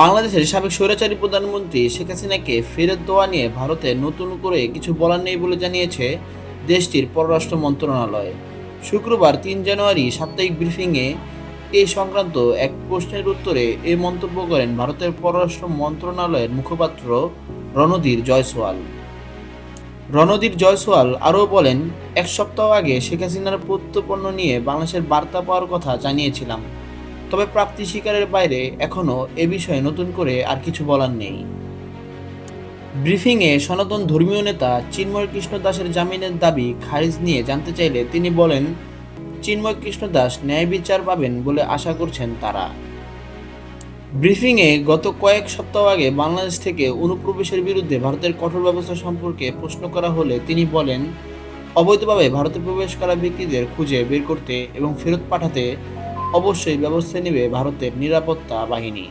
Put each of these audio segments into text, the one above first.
বাংলাদেশের সাবেক স্বৈরাচারী প্রধানমন্ত্রী শেখ হাসিনাকে ফেরত দেওয়া নিয়ে ভারতে নতুন করে কিছু বলার নেই বলে জানিয়েছে দেশটির পররাষ্ট্র মন্ত্রণালয়। শুক্রবার তিন জানুয়ারি সাপ্তাহিক ব্রিফিংয়ে এই সংক্রান্ত এক প্রশ্নের উত্তরে এ মন্তব্য করেন ভারতের পররাষ্ট্র মন্ত্রণালয়ের মুখপাত্র রণধীর জয়সওয়াল। রণদীপ জয়সওয়াল আরও বলেন, এক সপ্তাহ আগে শেখ হাসিনার প্রত্যপন্ন নিয়ে বাংলাদেশের বার্তা পাওয়ার কথা জানিয়েছিলাম। তবে প্রাপ্তি স্বীকারের বাইরে এখনও এ বিষয়ে নতুন করে আর কিছু বলার নেই। ব্রিফিংয়ে সনাতন ধর্মীয় নেতা চিন্ময় কৃষ্ণ দাসের জামিনের দাবি খারিজ নিয়ে জানতে চাইলে তিনি বলেন, চিন্ময় কৃষ্ণ দাস ন্যায় বিচার পাবেন বলে আশা করছেন তারা। ব্রিফিংয়ে গত কয়েক সপ্তাহ আগে বাংলাদেশ থেকে অনুপ্রবেশের বিরুদ্ধে ভারতের কঠোর ব্যবস্থা সম্পর্কে প্রশ্ন করা হলে তিনি বলেন, অবৈধভাবে ভারতে প্রবেশ করা ব্যক্তিদের খুঁজে বের করতে এবং ফেরত পাঠাতে অবশ্যই ব্যবস্থা নেবে ভারতের নিরাপত্তা বাহিনী।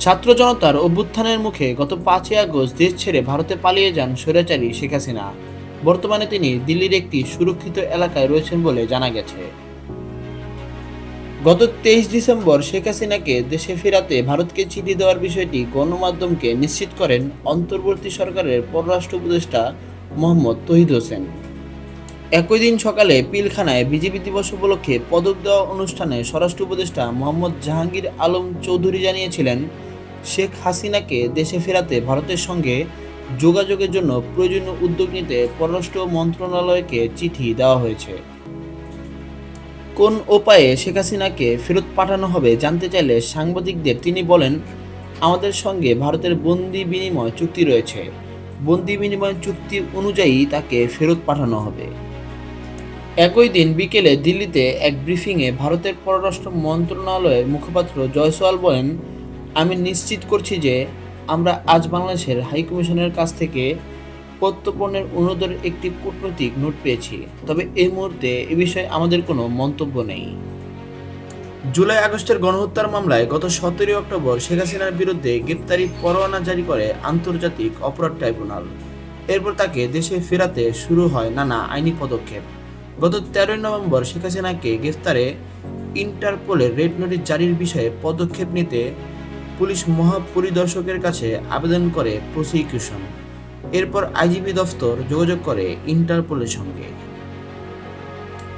ছাত্র জনতার অভ্যুত্থানের মুখে গত পাঁচই আগস্ট দেশ ছেড়ে ভারতে পালিয়ে যান স্বৈরাচারী শেখ হাসিনা। বর্তমানে তিনি দিল্লির একটি সুরক্ষিত এলাকায় রয়েছেন বলে জানা গেছে। গত তেইশ ডিসেম্বর শেখ হাসিনাকে দেশে ফেরাতে ভারতকে চিঠি দেওয়ার বিষয়টি গণমাধ্যমকে নিশ্চিত করেন অন্তর্বর্তী সরকারের পররাষ্ট্র উপদেষ্টা মোহাম্মদ তহিদ হোসেন। একই দিন সকালে পিলখানায় বিজেপি দিবস উপলক্ষে পদক দেওয়া অনুষ্ঠানে স্বরাষ্ট্র উপদেষ্টা মোহাম্মদ জাহাঙ্গীর আলম চৌধুরী জানিয়েছিলেন, শেখ হাসিনাকে দেশে ফেরাতে ভারতের সঙ্গে যোগাযোগের জন্য প্রয়োজনীয় উদ্যোগ নিতে পররাষ্ট্র মন্ত্রণালয়কে চিঠি দেওয়া হয়েছে। কোন উপায়ে শেখ হাসিনাকে ফেরত পাঠানো হবে জানতে চাইলে সাংবাদিকদের তিনি বলেন, আমাদের সঙ্গে ভারতের বন্দি বিনিময় চুক্তি রয়েছে। বন্দি বিনিময় চুক্তি অনুযায়ী তাকে ফেরত পাঠানো হবে। একই দিন বিকেলে দিল্লিতে এক ব্রিফিংয়ে ভারতের পররাষ্ট্র মন্ত্রণালয়ের মুখপাত্র জয়সওয়াল বলেন, আমি নিশ্চিত করছি যে আমরা আজ বাংলাদেশের হাইকমিশনের কাছ থেকে প্রত্যর্পণের অনুরোধের একটি কূটনৈতিক নোট পেয়েছি। তবে এই মুহূর্তে এ বিষয়ে আমাদের কোনো মন্তব্য নেই। জুলাই আগস্টের গণহত্যার মামলায় গত সতেরোই অক্টোবর শেখ হাসিনার বিরুদ্ধে গ্রেপ্তারি পরোয়ানা জারি করে আন্তর্জাতিক অপরাধ ট্রাইব্যুনাল। এরপর তাকে দেশে ফেরাতে শুরু হয় নানা আইনি পদক্ষেপ। গত তেরোই নভেম্বর শেখ হাসিনাকে গ্রেফতারে ইন্টারপোলের রেড নোটিশ জারির বিষয়ে পদক্ষেপ নিতে পুলিশ মহাপরিদর্শকের কাছে আবেদন করে প্রসিকিউশন। এরপর আইজিপি দফতর যোগাযোগ করে ইন্টারপোলের সঙ্গে।